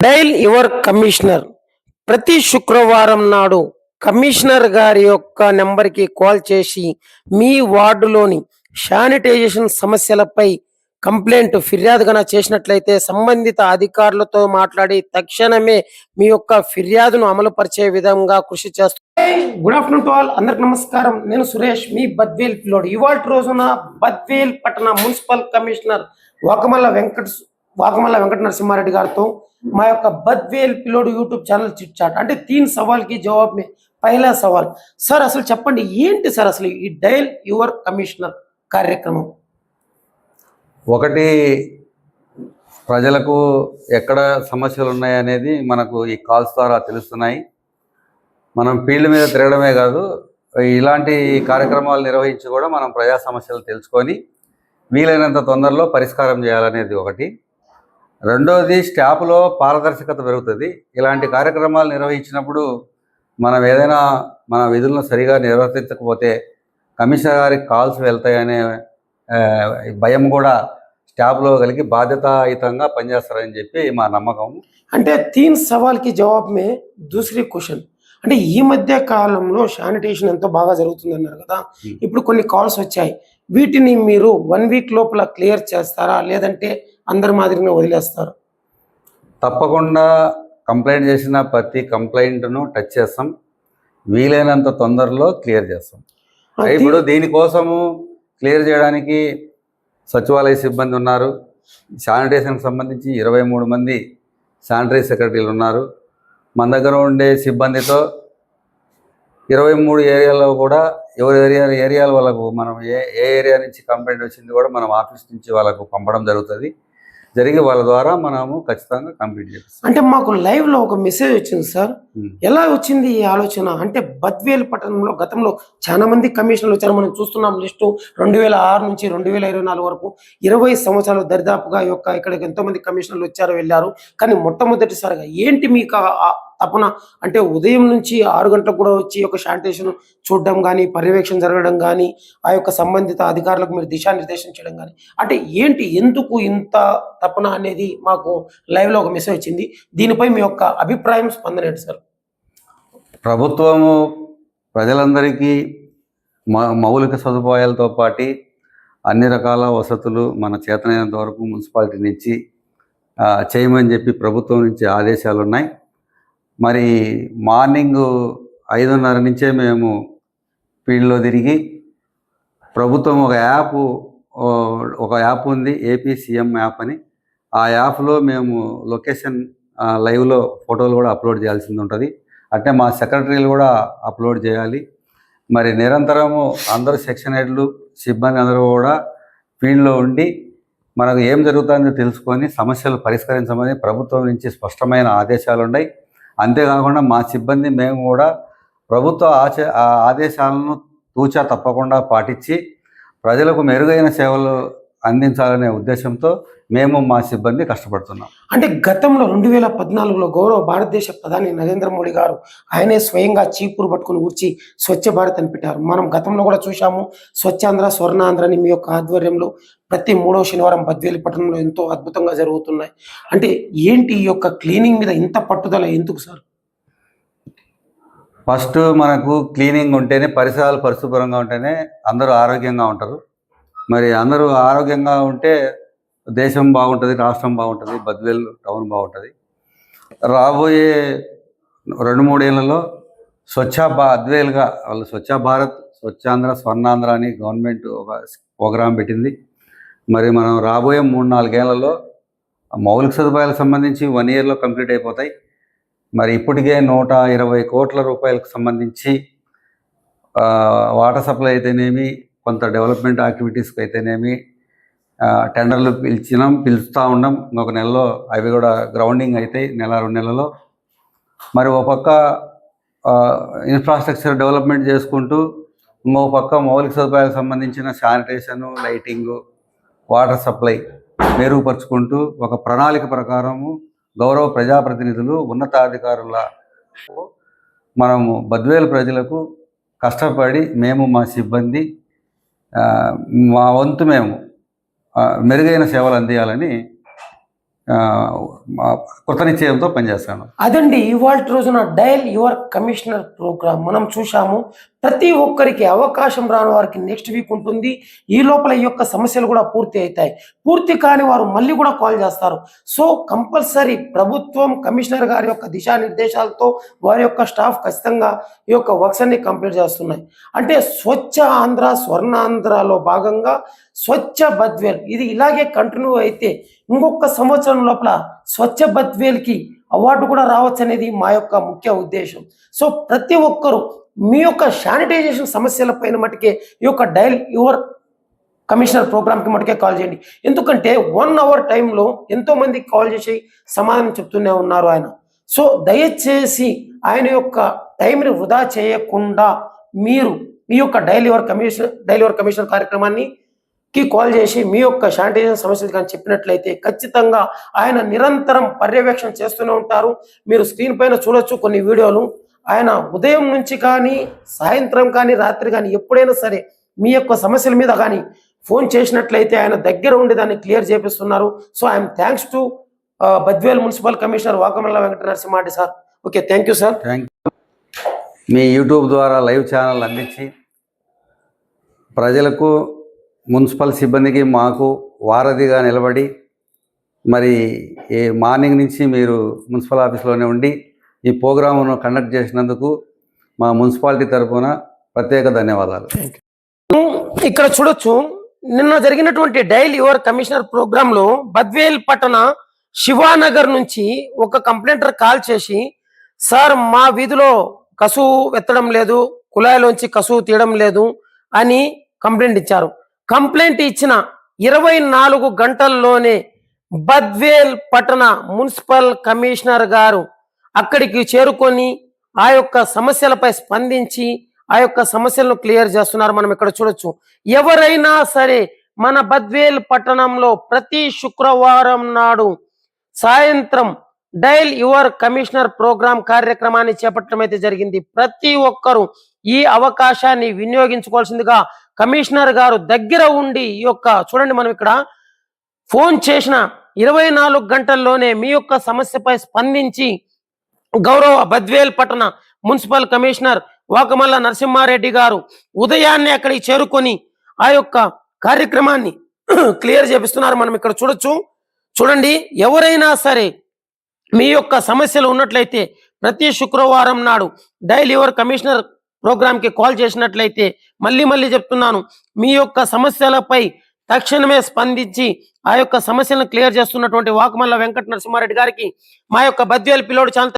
Dial your commissioner ప్రతి శుక్రవారం నాడు కమిషనర్ గారి యొక్క నెంబర్కి కాల్ చేసి మీ వార్డులోని శానిటైజేషన్ సమస్యలపై కంప్లైంట్ ఫిర్యాదుగా చేసినట్లయితే సంబంధిత అధికారులతో మాట్లాడి తక్షణమే మీ యొక్క ఫిర్యాదును అమలుపరిచే విధంగా కృషి చేస్తారు గుడ్ ఆఫ్టర్నూన్ టు ఆల్ అందరికి నమస్కారం. నేను సురేష్ మీ బద్వేల్ పిల్లోడు. ఇవాళ రోజున బద్వేల్ పట్టణ మున్సిపల్ కమిషనర్ వాకమల్ల వెంకట వాకమల్ల వెంకట నరసింహారెడ్డి గారితో మా యొక్క బద్వేల్ పిల్లోడు యూట్యూబ్ ఛానల్ చిట్ చాట్. అంటే తీన్ సవాల్కి జవాబ్ మే పహలా సవాల్. సార్ అసలు చెప్పండి ఏంటి సార్ అసలు ఈ డైల్ యువర్ కమిషనర్ కార్యక్రమం? ఒకటి ప్రజలకు ఎక్కడ సమస్యలు ఉన్నాయనేది మనకు ఈ కాల్స్ ద్వారా తెలుస్తున్నాయి. మనం ఫీల్డ్ మీద తిరగడమే కాదు ఇలాంటి కార్యక్రమాలు నిర్వహించి కూడా మనం ప్రజా సమస్యలు తెలుసుకొని వీలైనంత తొందరలో పరిష్కారం చేయాలనేది ఒకటి. రెండోది స్టాఫ్లో పారదర్శకత పెరుగుతుంది. ఇలాంటి కార్యక్రమాలు నిర్వహించినప్పుడు మనం ఏదైనా మన విధులను సరిగా నిర్వర్తించకపోతే కమిషనర్ గారికి కాల్స్ వెళ్తాయనే భయం కూడా స్టాఫ్లో కలిగి బాధ్యతాయుతంగా పనిచేస్తారని చెప్పి మా నమ్మకం. అంటే తీన్ సవాల్కి జవాబ్ దూసరి క్వశ్చన్. అంటే ఈ మధ్య కాలంలో శానిటేషన్ ఎంతో బాగా జరుగుతుంది అన్నారు కదా. ఇప్పుడు కొన్ని కాల్స్ వచ్చాయి. వీటిని మీరు వన్ వీక్ లోపల క్లియర్ చేస్తారా? లేదంటే అందరి మాదిరిగా వదిలేస్తారా. తప్పకుండా కంప్లైంట్ చేసిన ప్రతి కంప్లైంట్ను టచ్ చేస్తాం. వీలైనంత తొందరలో క్లియర్ చేస్తాం. ఇప్పుడు దీనికోసము క్లియర్ చేయడానికి సచివాలయ సిబ్బంది ఉన్నారు. శానిటేషన్కి సంబంధించి ఇరవై మూడు మంది శానిటరీ సెక్రటరీలు ఉన్నారు. మన దగ్గర ఉండే సిబ్బందితో ఇరవై మూడు ఏరియాలో కూడా ఎవరి ఏరియా ఏరియాల వాళ్ళకు మనం ఏ ఏ ఏరియా నుంచి కంప్లైంట్ వచ్చింది కూడా మనం ఆఫీస్ నుంచి వాళ్ళకు పంపడం జరుగుతుంది. జరిగి వాళ్ళ ద్వారా మనము ఖచ్చితంగా కంప్లీట్ చేపిస్తాం. అంటే మాకు లైవ్లో ఒక మెసేజ్ వచ్చింది సార్. ఎలా వచ్చింది ఈ ఆలోచన? అంటే బద్వేల్ పట్టణంలో గతంలో చాలా మంది కమిషనర్లు వచ్చారు. మనం చూస్తున్నాం లిస్టు రెండు వేల ఆరు నుంచి రెండు వేల ఇరవై నాలుగు వరకు ఇరవై సంవత్సరాలు దరిదాపుగా యొక్క ఇక్కడికి ఎంతో మంది కమిషనర్లు వచ్చారు వెళ్ళారు. కానీ మొట్టమొదటిసారిగా ఏంటి మీకు తపన అంటే ఉదయం నుంచి ఆరు గంటలకు కూడా వచ్చి యొక్క శానిటేషన్ చూడడం కానీ పర్యవేక్షణ జరగడం కానీ ఆ యొక్క సంబంధిత అధికారులకు మీరు దిశానిర్దేశం చేయడం కానీ అంటే ఏంటి ఎందుకు ఇంత తపన అనేది మాకు లైవ్లో ఒక మెసేజ్ వచ్చింది. దీనిపై మీ యొక్క అభిప్రాయం స్పందన ఏంటి సార్? ప్రభుత్వము ప్రజలందరికీ మ- మౌలిక సదుపాయాలతో పాటు అన్ని రకాల వసతులు మన చేతనైనంత వరకు మున్సిపాలిటీ నుంచి చేయమని చెప్పి ప్రభుత్వం నుంచి ఆదేశాలు ఉన్నాయి మరి మార్నింగ్ ఐదున్నర నుంచే మేము ఫీల్డ్లో తిరిగి ప్రభుత్వం ఒక యాప్ ఒక యాప్ ఉంది ఏపీ సీఎం యాప్ అని. ఆ యాప్లో మేము లొకేషన్ లైవ్లో ఫోటోలు కూడా అప్లోడ్ చేయాల్సింది ఉంటుంది. అంటే మా సెక్రటరీలు కూడా అప్లోడ్ చేయాలి. మరి నిరంతరము అందరు సెక్షన్ హెడ్లు సిబ్బంది అందరూ కూడా ఫీల్డ్లో ఉండి మనకు ఏం జరుగుతుందో తెలుసుకొని సమస్యలు పరిష్కరించమని ప్రభుత్వం నుంచి స్పష్టమైన ఆదేశాలు ఉన్నాయి అంతేకాకుండా మా సిబ్బంది మేము కూడా ప్రభుత్వ ఆచ ఆదేశాలను తూచా తప్పకుండా పాటించి ప్రజలకు మెరుగైన సేవలు అందించాలనే ఉద్దేశంతో మేము మా సిబ్బంది కష్టపడుతున్నాం. అంటే గతంలో రెండు వేల పద్నాలుగులో గౌరవ భారతదేశ ప్రధాని నరేంద్ర మోడీ గారు ఆయనే స్వయంగా చీపురు పట్టుకుని ఊడ్చి స్వచ్ఛ భారత్ అని పెట్టారు. మనం గతంలో కూడా చూశాము స్వచ్ఛాంధ్ర స్వర్ణాంధ్ర అని మీ యొక్క ఆధ్వర్యంలో ప్రతి మూడవ శనివారం బద్వేలి పట్టణంలో ఎంతో అద్భుతంగా జరుగుతున్నాయి. అంటే ఏంటి ఈ యొక్క క్లీనింగ్ మీద ఇంత పట్టుదల ఎందుకు సార్? ఫస్ట్ మనకు క్లీనింగ్ ఉంటేనే పరిసరాలు పరిశుభ్రంగా ఉంటేనే అందరూ ఆరోగ్యంగా ఉంటారు. మరి అందరూ ఆరోగ్యంగా ఉంటే దేశం బాగుంటుంది రాష్ట్రం బాగుంటుంది బద్వేల్ టౌన్ బాగుంటుంది. రాబోయే రెండు మూడేళ్ళలో స్వచ్ఛ భా అద్వేలుగా వాళ్ళు స్వచ్ఛ భారత్ స్వచ్ఛాంధ్ర స్వర్ణాంధ్ర అని గవర్నమెంట్ ఒక ప్రోగ్రాం పెట్టింది. మరి మనం రాబోయే మూడు నాలుగేళ్ళలో మౌలిక సదుపాయాలకు సంబంధించి వన్ ఇయర్లో కంప్లీట్ అయిపోతాయి. మరి ఇప్పటికే నూట ఇరవై కోట్ల రూపాయలకు సంబంధించి వాటర్ సప్లై అయితేనేమి కొంత డెవలప్మెంట్ యాక్టివిటీస్కి అయితేనేమి టెండర్లు పిలిచినాం పిలుస్తూ ఉన్నాం. ఇంకొక నెలలో అవి కూడా గ్రౌండింగ్ అవుతాయి నెల రెండు నెలలో. మరి ఒక పక్క ఇన్ఫ్రాస్ట్రక్చర్ డెవలప్మెంట్ చేసుకుంటూ ఇంకో పక్క మౌలిక సదుపాయాలకు సంబంధించిన శానిటేషన్ లైటింగు వాటర్ సప్లై మెరుగుపరుచుకుంటూ ఒక ప్రణాళిక ప్రకారము గౌరవ ప్రజాప్రతినిధులు ఉన్నతాధికారుల మనము బద్వేలు ప్రజలకు కష్టపడి మేము మా సిబ్బంది మా వంతు మేము మెరుగైన సేవలు అందియాలని ఆ, నిశ్చయంతో కృతనిశ్చయంతో పనిచేస్తాను. అదండి ఇవాళ రోజున డయల్ యువర్ కమిషనర్ ప్రోగ్రామ్. మనం చూశాము ప్రతి ఒక్కరికి అవకాశం రాని వారికి నెక్స్ట్ వీక్ ఉంటుంది. ఈ లోపల ఈ యొక్క సమస్యలు కూడా పూర్తి అవుతాయి. పూర్తి కాని వారు మళ్ళీ కూడా కాల్ చేస్తారు. సో కంపల్సరీ ప్రభుత్వం కమిషనర్ గారి యొక్క దిశానిర్దేశాలతో వారి యొక్క స్టాఫ్ ఖచ్చితంగా ఈ యొక్క వర్క్స్ అన్ని కంప్లీట్ చేస్తున్నాయి. అంటే స్వచ్ఛ ఆంధ్ర స్వర్ణాంధ్రలో భాగంగా స్వచ్ఛ బద్వేల్ ఇది ఇలాగే కంటిన్యూ అయితే ఇంకొక సంవత్సరం లోపల స్వచ్ఛ బద్వేల్కి అవార్డు కూడా రావచ్చు అనేది మా యొక్క ముఖ్య ఉద్దేశం. సో ప్రతి ఒక్కరూ మీ యొక్క శానిటైజేషన్ సమస్యల పైన మటుకే ఈ యొక్క డైల్ యువర్ కమిషనర్ ప్రోగ్రామ్కి మటుకే కాల్ చేయండి. ఎందుకంటే వన్ అవర్ టైంలో ఎంతోమంది కాల్ చేసి సమాధానం చెప్తూనే ఉన్నారు ఆయన. సో దయచేసి ఆయన యొక్క టైంని వృధా చేయకుండా మీరు మీ యొక్క daily your commission daily your commissioner కార్యక్రమాన్ని కి కాల్ చేసి మీ యొక్క శానిటైజేషన్ సమస్యలు కానీ చెప్పినట్లయితే ఖచ్చితంగా ఆయన నిరంతరం పర్యవేక్షణ చేస్తూనే ఉంటారు. మీరు స్క్రీన్ పైన చూడొచ్చు కొన్ని వీడియోలు. ఆయన ఉదయం నుంచి కానీ సాయంత్రం కానీ రాత్రి కానీ ఎప్పుడైనా సరే మీ యొక్క సమస్యల మీద కానీ ఫోన్ చేసినట్లయితే ఆయన దగ్గర ఉండి దాన్ని క్లియర్ చేపిస్తున్నారు. So I'm thanks to Badvel municipal commissioner Vakamalla Venkata Narasimhareddy sir. Okay thank you sir. Thank me YouTube ద్వారా లైవ్ ఛానల్ అందించి ప్రజలకు మున్సిపల్ సిబ్బందికి మాకు వారధిగా నిలబడి మరి ఈ మార్నింగ్ నుంచి మీరు మున్సిపల్ ఆఫీస్లోనే ఉండి ఈ ప్రోగ్రామును కండక్ట్ చేసినందుకు మా మున్సిపాలిటీ తరఫున ప్రత్యేక ధన్యవాదాలు. ఇక్కడ చూడొచ్చు నిన్న జరిగినటువంటి డైల్ యువర్ కమిషనర్ ప్రోగ్రాంలో బద్వేల్ పట్టణ శివానగర్ నుంచి ఒక కంప్లైంటర్ కాల్ చేసి సార్ మా వీధిలో కసువు ఎత్తడం లేదు కుళాయిలోంచి కసువు తీయడం లేదు అని కంప్లైంట్ ఇచ్చారు. కంప్లైంట్ ఇచ్చిన ఇరవై నాలుగు గంటల్లోనే బద్వేల్ పట్టణ మున్సిపల్ కమిషనర్ గారు అక్కడికి చేరుకొని ఆ యొక్క సమస్యలపై స్పందించి ఆ యొక్క సమస్యలను క్లియర్ చేస్తున్నారు. మనం ఇక్కడ చూడొచ్చు. ఎవరైనా సరే మన బద్వేల్ పట్టణంలో ప్రతి శుక్రవారం నాడు సాయంత్రం డైల్ యువర్ కమిషనర్ ప్రోగ్రామ్ కార్యక్రమాన్ని చేపట్టడం అయితే జరిగింది. ప్రతి ఒక్కరూ ఈ అవకాశాన్ని వినియోగించుకోవాల్సిందిగా కమిషనర్ గారు దగ్గర ఉండి ఈ యొక్క చూడండి మనం ఇక్కడ ఫోన్ చేసిన ఇరవై నాలుగు గంటల్లోనే మీ యొక్క సమస్యపై స్పందించి గౌరవ బద్వేల్ పట్టణ మున్సిపల్ కమిషనర్ వాకమల్ల నరసింహారెడ్డి గారు ఉదయాన్నే అక్కడికి చేరుకొని ఆ యొక్క కార్యక్రమాన్ని క్లియర్ చేపిస్తున్నారు. మనం ఇక్కడ చూడొచ్చు. చూడండి ఎవరైనా సరే మీ యొక్క సమస్యలు ఉన్నట్లయితే ప్రతి శుక్రవారం నాడు డైల్ యువర్ కమిషనర్ ప్రోగ్రామ్కి కాల్ చేసినట్లయితే మళ్ళీ మళ్ళీ చెప్తున్నాను మీ యొక్క సమస్యలపై తక్షణమే స్పందించి ఆ యొక్క సమస్యలను క్లియర్ చేస్తున్నటువంటి వాకమల్ల వెంకట నరసింహారెడ్డి గారికి మా యొక్క బద్వేల్ పిల్లోడు చాలా